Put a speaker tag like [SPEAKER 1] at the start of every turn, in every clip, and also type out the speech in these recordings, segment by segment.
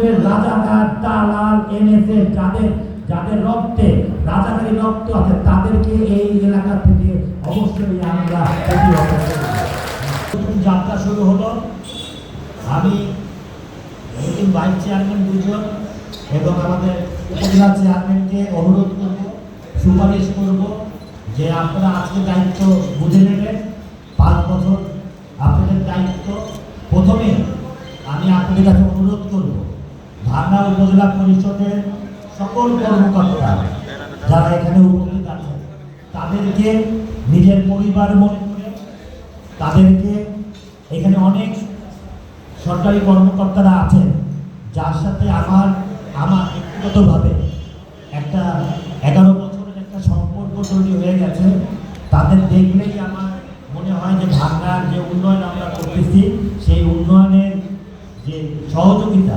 [SPEAKER 1] পূর্বের রাজাকার দালাল এনএসএ যাদের যাদের রক্তে, রাজাকারী রক্ত আছে, তাদেরকে এই এলাকা থেকে অবশ্যই আমরা যাত্রা শুরু হলো। আমি নতুন ভাইস চেয়ারম্যান দুজন এবং আমাদের উপজেলা চেয়ারম্যানকে অনুরোধ করব, সুপারিশ করব যে আপনারা আজকে দায়িত্ব বুঝে নেবেন। পাঁচ বছর আপনাদের দায়িত্ব। প্রথমে আমি আপনাদের কাছে অনুরোধ করব ভাঙ্গা উপজেলা পরিষদের সকল কর্মকর্তা যারা এখানে উপস্থিত আছেন, তাদেরকে নিজের পরিবার মনে করে তাদেরকে এখানে অনেক সরকারি কর্মকর্তারা আছেন, যার সাথে আমার আমার ব্যক্তিগতভাবে একটা এগারো বছরের একটা সম্পর্ক তৈরি হয়ে গেছে। তাদের দেখলেই আমার মনে হয় যে ভাঙ্গার যে উন্নয়ন আমরা করতেছি সেই উন্নয়নের যে সহযোগিতা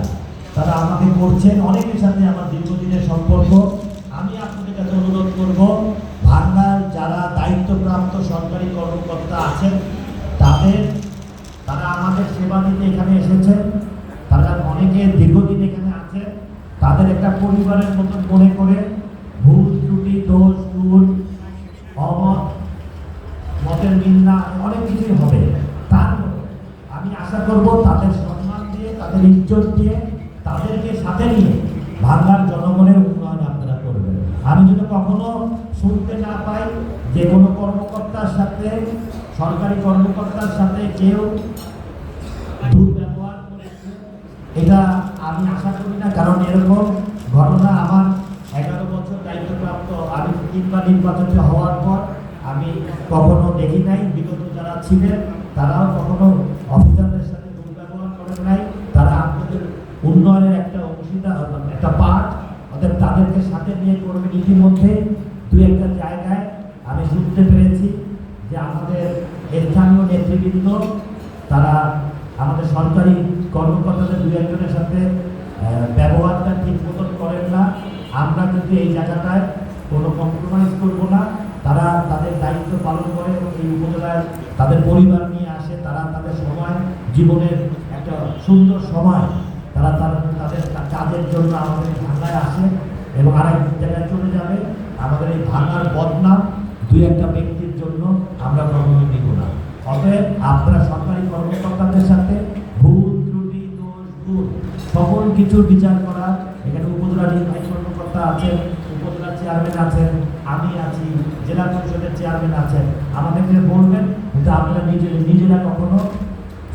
[SPEAKER 1] তারা আমাকে করছেন, অনেকের সাথে আমার দীর্ঘদিনের সম্পর্ক। আমি আপনাদের কাছে অনুরোধ করব ভাঙ্গার যারা দায়িত্বপ্রাপ্ত সরকারি কর্মকর্তা আছেন, তাদের, তারা আমাদের সেবা দিতে এখানে এসেছেন, তারা অনেকে দীর্ঘদিন এখানে আছেন, তাদের একটা পরিবারের মতন মনে করে ভুল ত্রুটি দোষ ভুল অমত মতের মিন্না অনেক কিছুই হবে তারপর আমি আশা করব তাদের সম্মান দিয়ে তাদের ইজ্জত দিয়ে তাদেরকে সাথে নিয়ে বাংলার জনগণের উন্নয়ন আপনারা করবেন আমি যদি কখনো শুনতে না পাই যে কোনো কর্মকর্তার সাথে, সরকারি কর্মকর্তার সাথে কেউ দুর্ব্যবহার করেছে এটা আমি আশা করি না। কারণ এরকম ঘটনা আমার এগারো বছর দায়িত্বপ্রাপ্ত আমি তিনবার নির্বাচিত হওয়ার পর আমি কখনো দেখি নাই। বিগত যারা ছিলেন, তারাও কখনো অফিসারদের সাথে দুর্ব্যবহার করেন নাই। তারা আমাদের উন্নয়নের একটা অংশীদার, একটা পার্ট তাদেরকে সাথে নিয়ে করবেন ইতিমধ্যে দু একটা জায়গায় আমি শুনতে পেরেছি যে আমাদের স্থানীয় নেতৃবৃন্দ, তারা আমাদের সরকারি কর্মকর্তাদের দু একজনের সাথে ব্যবহারটা ঠিক মতন করেন না। আমরা কিন্তু এই জায়গাটায় কোনো কম্প্রোমাইজ করব না। তারা তাদের দায়িত্ব পালন করে এবং এই উপজেলায় তাদের পরিবার নিয়ে আসে। তারা তাদের সময়, জীবনের একটা সুন্দর সময় তারা তাদের কাজের জন্য আমাদের ভাঙায় আসে। এবং আরেক জায়গায় চলে যাবে, আমাদের এই ভাঙার বদনাম দুই একটা ব্যক্তির জন্য আমরা কখনো দিব না। অতএব আপনারা সরকারি কর্মকর্তাদের সাথে ভুল, ত্রুটি, দোষ গুণ সকল কিছুর বিচার করা এখানে উপজেলা নির্বাহী কর্মকর্তা আছেন উপজেলা চেয়ারম্যান আছেন, আমি আছি, জেলা পরিষদের চেয়ারম্যান আছেন, আমাদেরকে বলবেন কিন্তু আপনারা নিজে, নিজেরা কখনো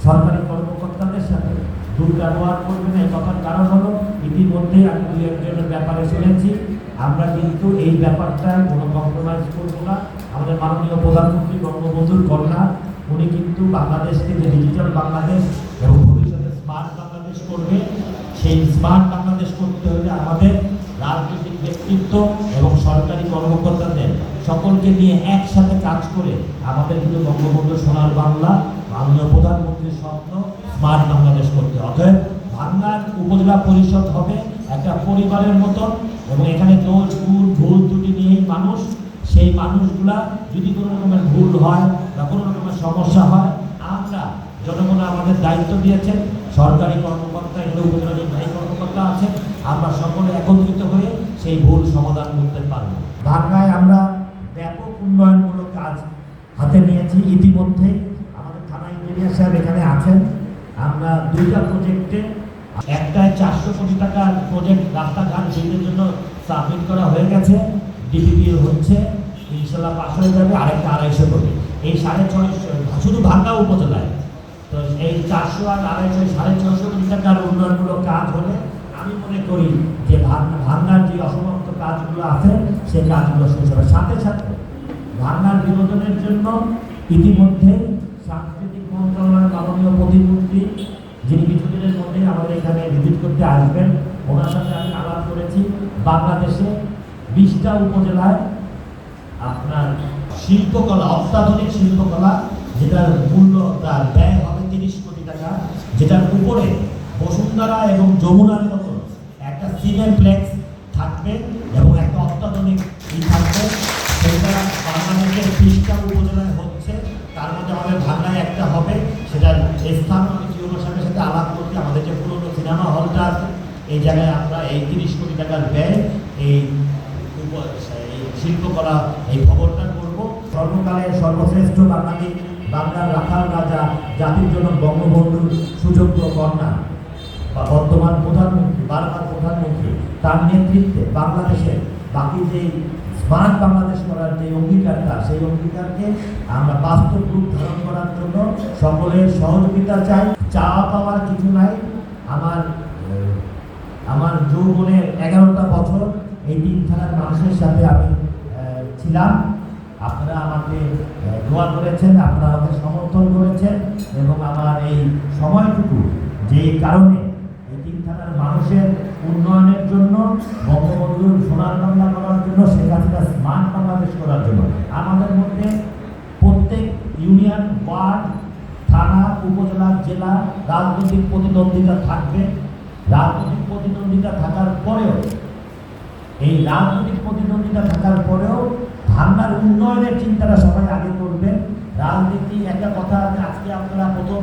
[SPEAKER 1] সরকারি কর্মকর্তাদের সাথে দুর্ব্যবহার করবেন এই কথার কারণ হলো ইতিমধ্যেই আমি দুই একজনের ব্যাপারে শুনেছি। আমরা কিন্তু এই ব্যাপারটা কোনো কম্প্রোমাইজ করব না। আমাদের মাননীয় প্রধানমন্ত্রী বঙ্গবন্ধুর কন্যা, উনি কিন্তু বাংলাদেশকে যে ডিজিটাল বাংলাদেশ এবং ভবিষ্যতে স্মার্ট বাংলাদেশ করবে। সেই স্মার্ট বাংলাদেশ করতে হলে আমাদের রাজনৈতিক ব্যক্তিত্ব এবং সরকারি কর্মকর্তাদের সকলকে নিয়ে একসাথে কাজ করে আমাদের কিন্তু বঙ্গবন্ধু সোনার বাংলা, মাননীয় প্রধানমন্ত্রীর স্বপ্ন স্মার্ট বাংলাদেশ করতে। অতএব বাংলার উপজেলা পরিষদ হবে একটা পরিবারের মতন এবং এখানে দোষ গুণ ভুল ত্রুটি নিয়েই মানুষ, সেই মানুষগুলা যদি কোনো রকমের ভুল হয় বা কোনো রকমের সমস্যা হয়, আমরা জনগণ আমাদের দায়িত্ব দিয়েছেন, সরকারি কর্মকর্তা এখানে উপজেলা নির্বাহী কর্মকর্তা আছেন, আমরা সকলে একত্রিত হয়ে সেই ভুল সমাধান করতে পারব। ঢাকায় আমরা ব্যাপক উন্নয়নমূলক কাজ হাতে নিয়েছি। ইতিমধ্যে আমাদের থানা ইঞ্জিনিয়ার সাহেব এখানে আছেন। আমরা দুইটা প্রজেক্টে একটায় চারশো কোটি টাকার প্রজেক্ট রাস্তাঘাট বিল্ডের জন্য সাবমিট করা হয়ে গেছে ডিপিপি হচ্ছে ইনশাল্লাহ পাশ হয়ে যাবে, আরেকটা আড়াইশো কোটি। এই সাড়ে ছয়শো, শুধু ভাঙ্গা উপজেলায়। তো এই চারশো আর আড়াইশো সাড়ে ছশো কোটি টাকার উন্নয়নমূলক কাজ হলে আমি মনে করি যে ভাঙ্গা- ভাঙ্গার যে অসমাপ্ত কাজগুলো আছে, সেই কাজগুলো শেষ হবে। সাথে সাথে ভাঙ্গার বিনোদনের জন্য ইতিমধ্যে সাংস্কৃতিক মন্ত্রণালয়ের মাননীয় প্রতিমন্ত্রী, যিনি আমাদের এখানে ভিজিট করতে আসবেন। ওনার সাথে আমি আলাপ করেছি। বাংলাদেশে বিশটা উপজেলায় আপনার শিল্পকলা, অত্যাধুনিক শিল্পকলা, যেটার মূল্য তার ব্যয় হবে তিরিশ কোটি টাকা, যেটার উপরে বসুন্ধরা এবং যমুনার মতো একটা সিনেপ্লেক্স থাকবে এবং একটা অত্যাধুনিক ই থাকবে। সেটা বাংলাদেশের বিশটা উপজেলায় হচ্ছে। তার মধ্যে আমাদের ভাঙায় একটা হবে, সেটার স্থান আমি জিওনোর সাথে সাথে আলাপ করছি আমাদের যে পুরনো সিনেমা হলটা আছে এই জায়গায় আমরা এই তিরিশ কোটি টাকার ব্যয় এই শিল্পকলা, এই ভবনটা করব। সর্বকালের সর্বশ্রেষ্ঠ বাঙালি বাংলার রাখাল রাজা, জাতির জন্য বঙ্গবন্ধুর সুযোগ্য কন্যা, বা বর্তমান প্রধানমন্ত্রী, বারবার প্রধানমন্ত্রী, তার নেতৃত্বে বাংলাদেশের বাকি যে স্মার্ট বাংলাদেশ করার যে অঙ্গীকারটা, সেই অঙ্গীকারকে আমরা বাস্তব রূপ ধারণ করার জন্য সকলের সহযোগিতা চাই। চা পাওয়ার কিছু নাই। আমার আমার যৌবনের এগারোটা বছর এই তিন থানার মানুষের সাথে আমি ছিলাম। আপনারা আমাকে দোয়া করেছেন, আপনারা আমাকে সমর্থন করেছেন এবং আমার এই সময়টুকু যেই কারণে এই তিন থানার মানুষের উন্নয়নের জন্য, বঙ্গবন্ধুর সোনার বাংলা করার জন্য, শেখ হাসিনা স্মার্ট বাংলাদেশ করার জন্য। আমাদের মধ্যে প্রত্যেক ইউনিয়ন, ওয়ার্ড, থানা, উপজেলা, জেলা, রাজনৈতিক প্রতিদ্বন্দ্বিতা থাকবে। রাজনৈতিক প্রতিদ্বন্দ্বিতা থাকার পরেও, এই রাজনৈতিক প্রতিদ্বন্দ্বিতা থাকার পরেও ধান্নার উন্নয়নের চিন্তাটা সবাই আগে করবে রাজনীতি, একটা কথা আজকে আপনারা প্রথম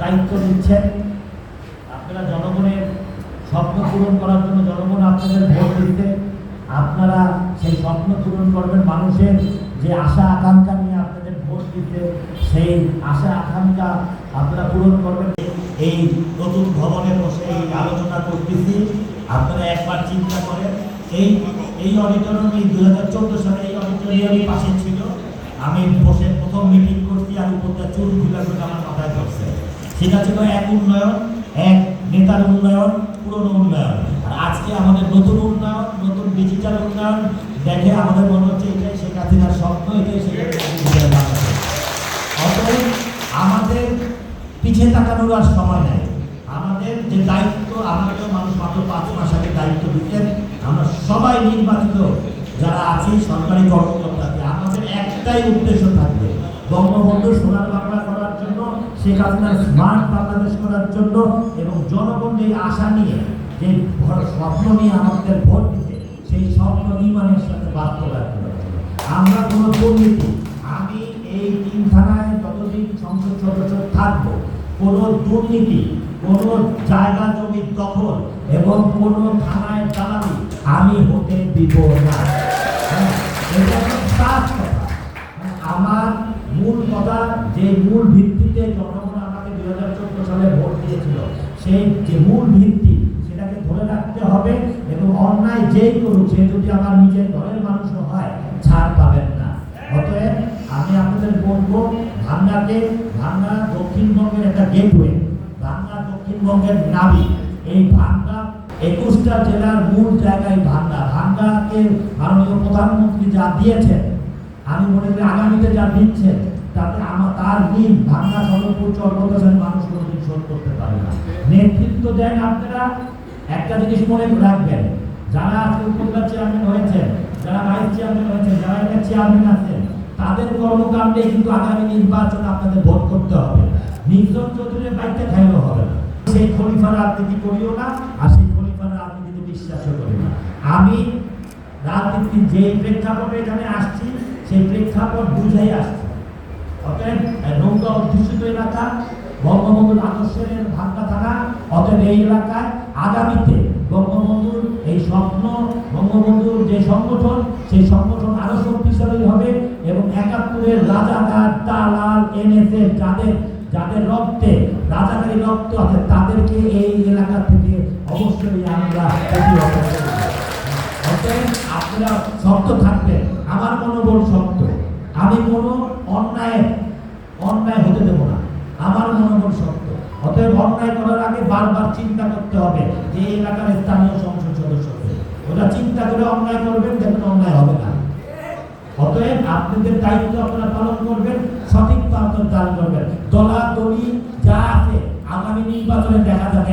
[SPEAKER 1] দায়িত্ব নিচ্ছেন। আপনারা জনগণের স্বপ্ন পূরণ করার জন্য জনগণ আপনাদের ভোট দিতে আপনারা সেই স্বপ্ন পূরণ করবেন। মানুষের যে আশা, আকাঙ্ক্ষা নিয়ে আপনাদের ভোট দিতে সেই আশা, আকাঙ্ক্ষা আপনারা পূরণ করবেন। এই নতুন ভবনে বসে এই আলোচনা করতেছি। আপনারা একবার চিন্তা করেন, এই এই অডিটোরিয়াম দু হাজার চোদ্দ সালে এই অডিটোরিয়ামের পাশে ছিল। আমি বসে প্রথম মিটিং করছি আর উপরটা চুল খুলে খুলে আমার মাথায় ধরছে। সেটা ছিল এক উন্নয়ন, এক নেতার উন্নয়ন, পুরনো উন্নয়ন। আর আজকে আমাদের নতুন উন্নয়ন, নতুন ডিজিটাল উন্নয়ন দেখে আমাদের মনে হচ্ছে এটাই শেখ হাসিনার স্বপ্ন, এটাই শেখ হাসিনার বাংলাদেশ। অতএব আমাদের পিছিয়ে তাকানোর আর সময় নেই। আমাদের যে দায়িত্ব আমাদেরও মানুষ মাত্র পাঁচ মাস আগে দায়িত্ব দিতেন। আমরা সবাই নির্বাচিত যারা আছি, সরকারি কর্মকর্তাকে আমাদের একটাই উদ্দেশ্য থাকবে বঙ্গবন্ধু সোনার বাংলা করার জন্য হাসিনার স্মার্ট বাংলাদেশ করার জন্য এবং জনগণ যে আশা নিয়ে যে স্বপ্ন নিয়ে আমাদের ভোট দিতে, সেই স্বপ্ন নির্মাণের সাথে বাস্তবায়ন জন্য আমরা কোনো দুর্নীতি, আমি এই তিন থানায় যতদিন সংসদ সদস্য থাকব কোনো দুর্নীতি কোনো জায়গা জমি দখল এবং কোনো থানায় দালালি আমি হতে দিব না। হ্যাঁ, আমার মূল কথা যে মূল ভিত্তিতে জনগণ আমাকে দুই হাজার চোদ্দ সালে ভোট দিয়েছিল সেই যে মূল ভিত্তি সেটাকে ধরে রাখতে হবে এবং অন্যায় যেই করুক সে যদি আমার নিজের ঘরের মানুষও হয় ছাড় পাবেন না। অতএব আমি আপনাদের বলব ভাঙ্গাকে ভাঙ্গা দক্ষিণবঙ্গের একটা গেটওয়ে ভাঙ্গা দক্ষিণবঙ্গের নাবি। এই ভাঙ্গা একুশটা জেলার মূল জায়গায় ভাঙ্গা। ভাঙ্গাকে মাননীয় প্রধানমন্ত্রী যা দিয়েছেন, আমি মনে করি আগামীতে যা দিচ্ছেন, তাতে আমার তার ঋণ ভাঙ্গা সদরপুর চর্মদাসের মানুষ কোনোদিন শোধ করতে পারে না। নেতৃত্ব দেন আপনারা, একটা জিনিস মনে রাখবেন, যারা আজকে উপজেলা চেয়ারম্যান হয়েছেন, যারা ভাইস চেয়ারম্যান হয়েছেন, যারা চেয়ারম্যান আছেন তাদের কর্মকাণ্ডে কিন্তু আগামী নির্বাচন আপনাদের ভোট করতে হবে। নির্জন চৌধুরীর বাড়িতে খাইলেও হবে না। সেই খলিফার রাজনীতি করিও না, আর সেই খলিফার রাজনীতিতে বিশ্বাসও করি না। আমি রাজনীতি যে প্রেক্ষাপটে এখানে আসছি, সেই প্রেক্ষাপট বুঝেই আসছি। অতএব নৌকা অধ্যুষিত এলাকা, বঙ্গবন্ধুর আদর্শের ভাঙ্গা থানা অতএব এই এলাকায় আগামীতে এনএসএ যাদের যাদের রক্তে, রাজাকারী রক্ত আছে, তাদেরকে এই এলাকা থেকে অবশ্যই আমরা আপনারা শক্ত থাকবেন। আমার মনোবল শক্ত। আমি কোনো অন্যায় অন্যায় হতে দেব না। আমার মনোবল শক্ত। অতএব অন্যায় করার আগে বারবার চিন্তা করতে হবে যে এই এলাকার স্থানীয় সংসদ সদস্যকে ওটা চিন্তা করে অন্যায় করবেন, দেখবেন অন্যায় হবে না। অতএব আপনাদের দায়িত্ব আপনারা পালন করবেন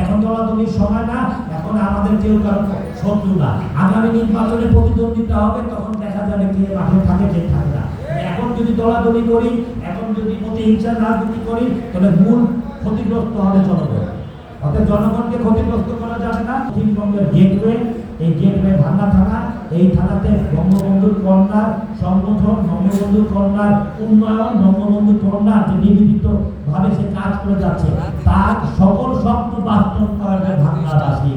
[SPEAKER 1] এখন দলাদলির সময় না, এখন আমাদের কেউ কারও শত্রু না। আগামী নির্বাচনে প্রতিদ্বন্দ্বিতা হবে, তখন দেখা যাবে কে মাঠে থাকে, কে থাকে না। এখন যদি দলাদলি করি, এখন যদি প্রতিহিংসার রাজনীতি করি, তাহলে মূল ক্ষতিগ্রস্ত হবে জনগণ। অর্থাৎ জনগণকে ক্ষতিগ্রস্ত করা যাবে না। পশ্চিমবঙ্গের গেটওয়ে এই গেটওয়ে ভাঙ্গা থানা, এই থানাতে বঙ্গবন্ধুর কন্যার সংগঠন, বঙ্গবন্ধুর কন্যার উন্নয়ন, বঙ্গবন্ধুর কন্যার যে নিবেদিত ভাবে সে কাজ করে যাচ্ছে, তার সকল স্বপ্ন বাস্তব করাবে ভাঙ্গাবাসী